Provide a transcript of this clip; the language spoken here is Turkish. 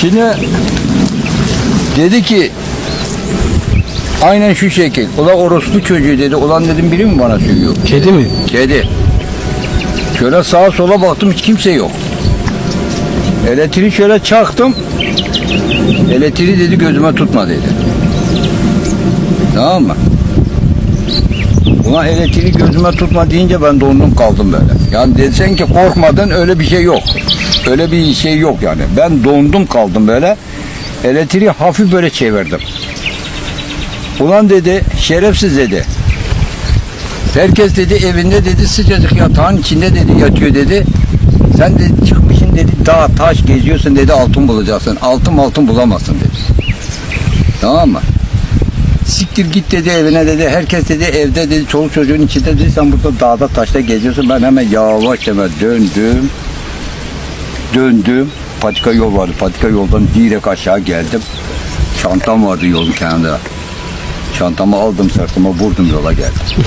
Şimdi dedi ki aynen şu şekil. Ulan orospu çocuğu dedi. Ulan dedim biri mi bana söylüyor? Kedi mi? Kedi. Şöyle sağa sola baktım hiç kimse yok. Elektriği şöyle çaktım. Elektriği dedi gözüme tutma dedi. Tamam mı? Ulan elektriği gözüme tutma deyince ben dondum kaldım böyle. Yani desen ki korkmadan öyle bir şey yok. Öyle bir şey yok yani. Ben dondum kaldım böyle. Elektriği hafif böyle çevirdim. Ulan dedi şerefsiz dedi. Herkes dedi evinde dedi sıcacık yatağın içinde dedi yatıyor dedi. Sen de çıkmışsın dedi dağ taş geziyorsun dedi altın bulacaksın. Altın altın bulamazsın dedi. Tamam mı? Siktir git dedi evine dedi. Herkes dedi evde dedi çoluk çocuğun içinde dedi. Sen burada dağda taşta geziyorsun. Ben hemen yavaş hemen döndüm. Döndüm. Patika yol vardı. Patika yoldan direkt aşağı geldim. Çantam vardı yolun kenarında. Çantamı aldım sırtıma vurdum yola geldim.